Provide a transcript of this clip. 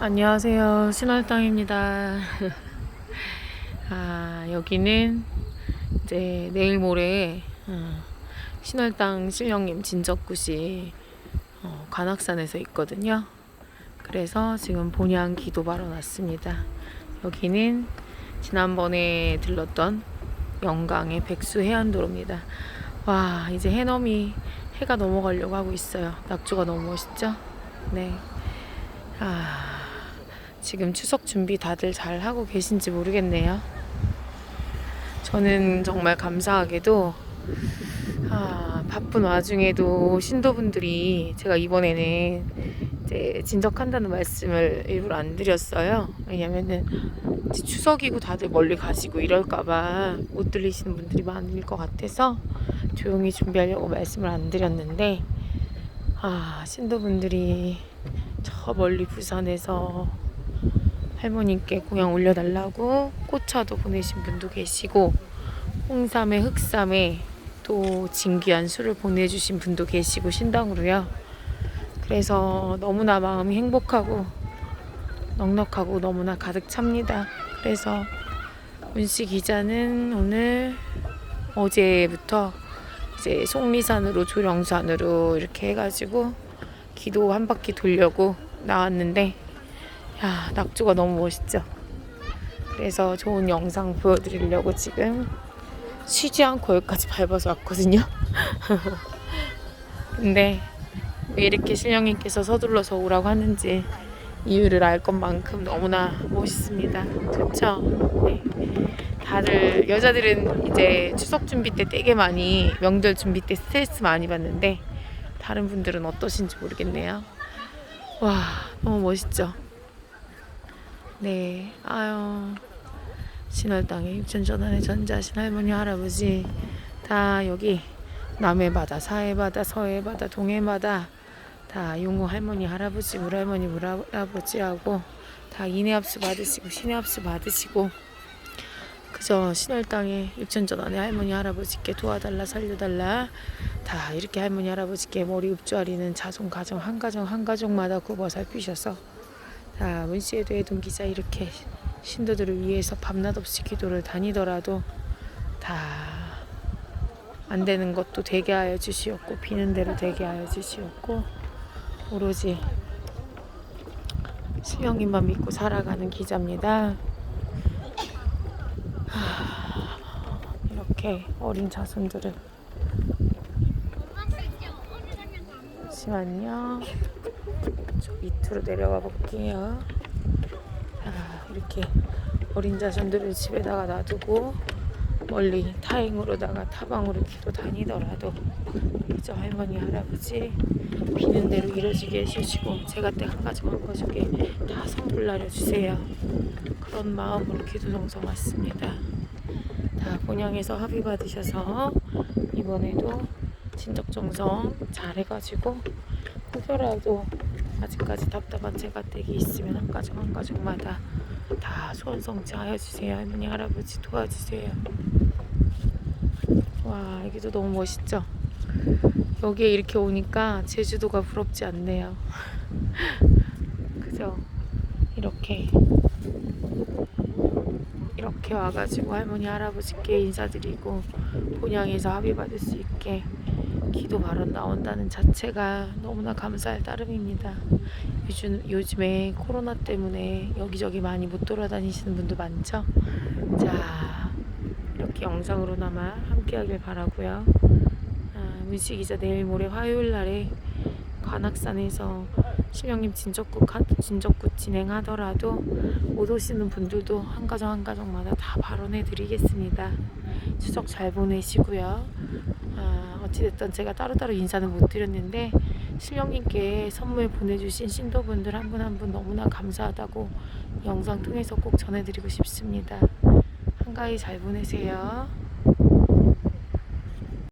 안녕하세요. 신월땅입니다. 아, 여기는 이제 내일 모레 어, 신월땅 신령님 진적굿이 어, 관악산에서 있거든요. 그래서 지금 본향 기도 바로 났습니다. 여기는 지난번에 들렀던 영광의 백수 해안도로입니다. 와, 이제 해넘이 해가 넘어가려고 하고 있어요. 낙조가 너무 멋있죠? 네. 아, 지금 추석 준비 다들 잘 하고 계신지 모르겠네요. 저는 정말 감사하게도 아, 바쁜 와중에도 신도분들이 제가 이번에는 이제 진적한다는 말씀을 일부러 안 드렸어요. 왜냐면은 추석이고 다들 멀리 가시고 이럴까봐 못 들리시는 분들이 많을 것 같아서 조용히 준비하려고 말씀을 안 드렸는데 아 신도분들이 저 멀리 부산에서 할머님께 공양 올려달라고 꽃차도 보내신 분도 계시고 홍삼에 흑삼에 또 진귀한 술을 보내주신 분도 계시고 신당으로요. 그래서 너무나 마음이 행복하고 넉넉하고 너무나 가득 찹니다. 그래서 문씨 기자는 오늘 어제부터 이제 속리산으로 조령산으로 이렇게 해가지고 기도 한 바퀴 돌려고 나왔는데 야 낙조가 너무 멋있죠. 그래서 좋은 영상 보여드리려고 지금 쉬지 않고 여기까지 밟아서 왔거든요. 근데 왜 이렇게 신령님께서 서둘러서 오라고 하는지 이유를 알 것만큼 너무나 멋있습니다. 좋죠? 네. 다들 여자들은 이제 추석 준비 때 되게 많이 명절 준비 때 스트레스 많이 받는데 다른 분들은 어떠신지 모르겠네요. 와 너무 멋있죠? 네. 아유. 신월당에 육천전환의 전자신 할머니 할아버지 다 여기 남해 바다 사해 바다 서해 바다 동해 바다 다 용호 할머니 할아버지 물할머니 물할아버지하고 다 인해 합수 받으시고 신의 합수 받으시고 그저 신월당에 육천전환의 할머니 할아버지께 도와달라 살려달라 다 이렇게 할머니 할아버지께 머리 읍조아리는 자손 가정 한 가정 한 가정마다 굽어 살피셔서 다 문씨에도 해둔 기자 이렇게 신도들을 위해서 밤낮 없이 기도를 다니더라도 다 안 되는 것도 되게 하여 주시옵고 비는 대로 되게 하여 주시옵고 오로지 신령님만 믿고 살아가는 기자입니다. 이렇게 어린 자손들을 잠시만요. 저 밑으로 내려가 볼게요. 자, 이렇게 어린 자손들을 집에다가 놔두고 멀리 타행으로다가 타방으로 기도 다니더라도 그저 할머니 할아버지 비는 대로 이루어지게 해주시고 제가 때한 가정 한 가족에 다 성불 나려주세요. 그런 마음으로 기도 정성 왔습니다. 다 본향에서 합의 받으셔서 이번에도 진적 정성 잘 해가지고 혹여라도 아직까지 답답한 제가 댁이 있으면 한 가정 한 가정마다 다 소원 성취하여 주세요. 할머니 할아버지 도와주세요. 와 여기도 너무 멋있죠? 여기에 이렇게 오니까 제주도가 부럽지 않네요. 그죠? 이렇게 이렇게 와가지고 할머니 할아버지께 인사드리고 본향에서 합의 받을 수 있게 기도 발언 나온다는 자체가 너무나 감사할 따름입니다. 요즘, 요즘에 코로나 때문에 여기저기 많이 못 돌아다니시는 분도 많죠? 자, 이렇게 영상으로나마 함께 하길 바라고요. 아, 문씨 기자 내일 모레 화요일 날에 관악산에서 신령님 진적국 하- 진적국 진행하더라도 못 오시는 분들도 한 가정 한 가정마다 다 발언해 드리겠습니다. 추석 잘 보내시고요. 아, 어찌됐든 제가 따로따로 인사는 못 드렸는데 신령님께 선물 보내주신 신도분들 한 분 한 분 너무나 감사하다고 영상 통해서 꼭 전해드리고 싶습니다. 한가위 잘 보내세요.